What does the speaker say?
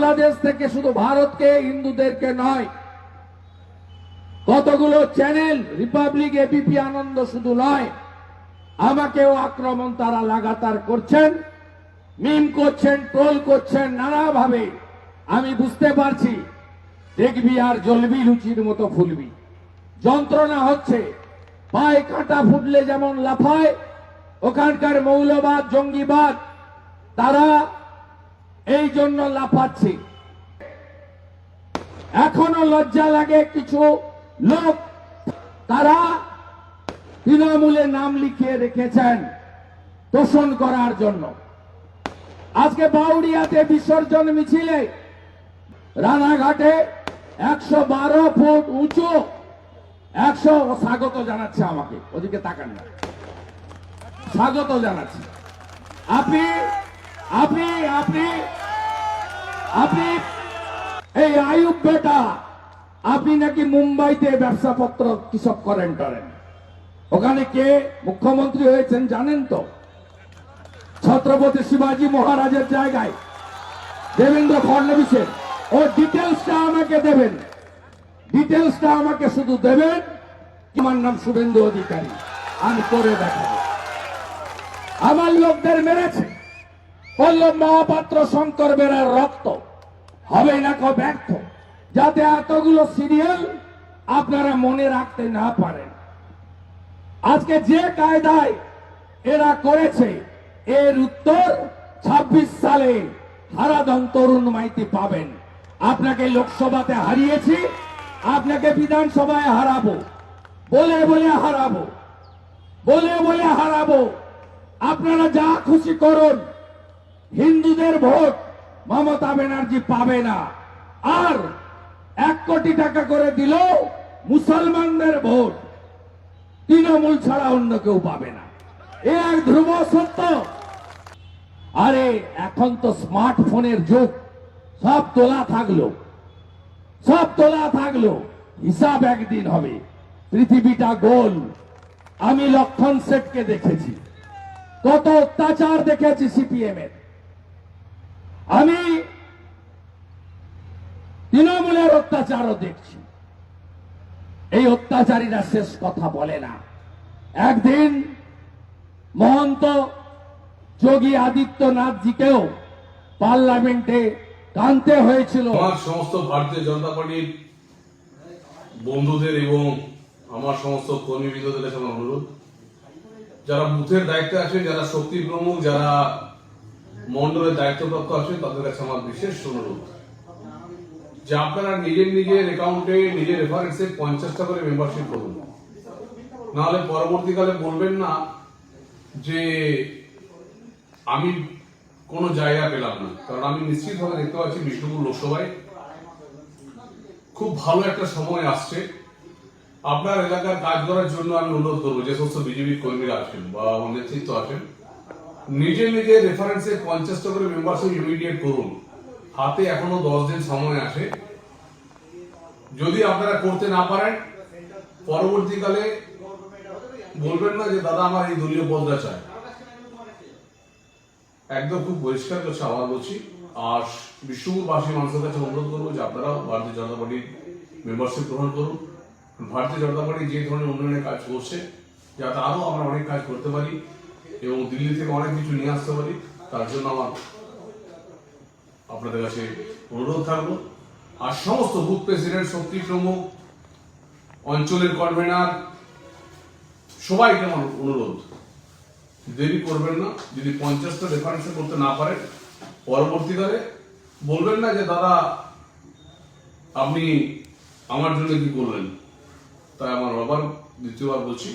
বাংলাদেশ থেকে শুধু ভারতকে, হিন্দুদেরকে নয়, কতগুলো চ্যানেল, রিপাবলিক এবিপি আনন্দ শুধু নয়, আমাকেও আক্রমণ তারা লাগাতার করছেন, মিম করছেন, ট্রোল করছেন, নানাভাবে। আমি বুঝতে পারছি, দেখবি আর জ্বলবি লুচির মতো ফুলবি। যন্ত্রণা হচ্ছে, পায়ে কাঁটা ফুটলে যেমন লাফায়, ওখানকার মৌলবাদ, জঙ্গিবাদ, তারা এই জন্য লাফাচ্ছে। এখনও লজ্জা লাগে কিছু লোক। তারা তৃণমূলে নাম লিখিয়ে রেখেছেন তোষণ করার জন্য। আজকে বাউরিয়াতে বিসর্জন মিছিলে রানাঘাটে একশো বারো ফুট উঁচু একশো স্বাগত জানাচ্ছে আমাকে। ওদিকে তাকান না। স্বাগত জানাচ্ছি। আপনি আপনি আপনি আপনি, এই আয়ুব বেটা, আপনি নাকি মুম্বাইতে ব্যবসা ব্যবসাপত্র কিসব করেন টরেন। ওখানে কে মুখ্যমন্ত্রী হয়েছেন জানেন তো? ছত্রপতি শিবাজি মহারাজের জায়গায়। দেবেন্দ্র ফডনবিসের ও ডিটেলসটা আমাকে দেবেন। ডিটেলসটা আমাকে শুধু দেবেন। আমার নাম শুভেন্দু অধিকারী। আমি করে দেখাবো। আমার লোকদের মেরেছে। পল্লব মহাপাত্র শঙ্কর বেড়ার রক্ত। হবে না কো ব্যর্থ। যাতে এতগুলো সিরিয়াল আপনারা মনে রাখতে না পারেন। আজকে যে কায়দায় এরা করেছে, এর উত্তর ২৬ সালে হারাধন তরুণ মাইতি পাবেন। আপনাকে লোকসভাতে হারিয়েছি, আপনাকে বিধানসভায় হারাবো। বলে বলে হারাবো। বলে বলে হারাবো। আপনারা যা খুশি করুন হিন্দুদের ভোট মমতা ব্যানার্জি পাবে না। আর এক কোটি টাকা করে দিল মুসলমানদের ভোট তৃণমূল ছাড়া অন্য কেউ পাবে না। এ এক ধ্রুব সত্য। আরে, এখন তো স্মার্টফোনের যুগ। সব তোলা থাকল। সব তোলা থাকল। হিসাব একদিন হবে। পৃথিবীটা গোল। আমি লক্ষণ সেটকে দেখেছি। কত অত্যাচার দেখেছি সিপিএম এর আমি তৃণমূলের অত্যাচারও দেখছি। এই অত্যাচারীরা শেষ কথা বলে না। একদিন মহন্ত যোগী আদিত্যনাথজিকেও পার্লামেন্টে কানতে হয়েছিল। আমার সমস্ত ভারতীয় জনতা পার্টির বন্ধুদের এবং আমার সমস্ত কর্মীবৃন্দদের কাছে আমার অনুরোধ। যারা বুথের দায়িত্বে আছেন যারা শক্তি প্রমুখ, যারা মন্ডলের দায়িত্বপ্রাপ্ত আছেন, তাদের কাছে আমার বিশেষ অনুরোধ। যে আপনারা নিজের নিজের অ্যাকাউন্টে নিজের রেফারেন্সে পঞ্চাশটা করে মেম্বারশিপ করুন। নাহলে পরবর্তীকালে বলবেন না যে আমি কোনো জায়গা পেলাম না। কারণ আমি নিশ্চিতভাবে দেখতে পাচ্ছি বিষ্ণুপুর লোকসভায় খুব ভালো একটা সময় আসছে। আপনার এলাকার কাজ করার জন্য আমি অনুরোধ করব যে সমস্ত বিজেপি কর্মীরা আছেন বা নেতৃত্ব আছেন নিজে নিজে রেফারেন্সে পঞ্চাশটা করে মেম্বারশিপ ইমিডিয়েট করুন। হাতে এখনও দশ দিন সময় আছে। যদি আপনারা করতে না পারেন, পরবর্তীকালে বলবেন না যে, দাদা, আমার এই দলীয় পদটা চাই। একদম খুব পরিষ্কার করছে আবার বলছি। আর বিশ্ববাসী মানুষের কাছে অনুরোধ করব যে আপনারা ভারতীয় জনতা পার্টির মেম্বারশিপ গ্রহণ করুন। ভারতীয় জনতা পার্টি যে ধরনের উন্নয়নের কাজ করছে, যাতে আরও আমরা অনেক কাজ করতে পারি। এবং দিল্লি থেকে অনেক কিছু নিয়ে আসতে পারি, তার জন্য আমার আপনাদের কাছে অনুরোধ থাকব। আর সমস্ত বুথ প্রেসিডেন্ট শক্তি প্রমুখ অঞ্চলের কনভেনার সবাইকে আমার অনুরোধ। দেরি করবেন না, যদি পঞ্চাশটা রেফারেন্স করতে না পারেন, পরবর্তীকালে বলবেন না যে, দাদা, আপনি আমার জন্য কি করলেন? তাই আমার আবার দ্বিতীয়বার বলছি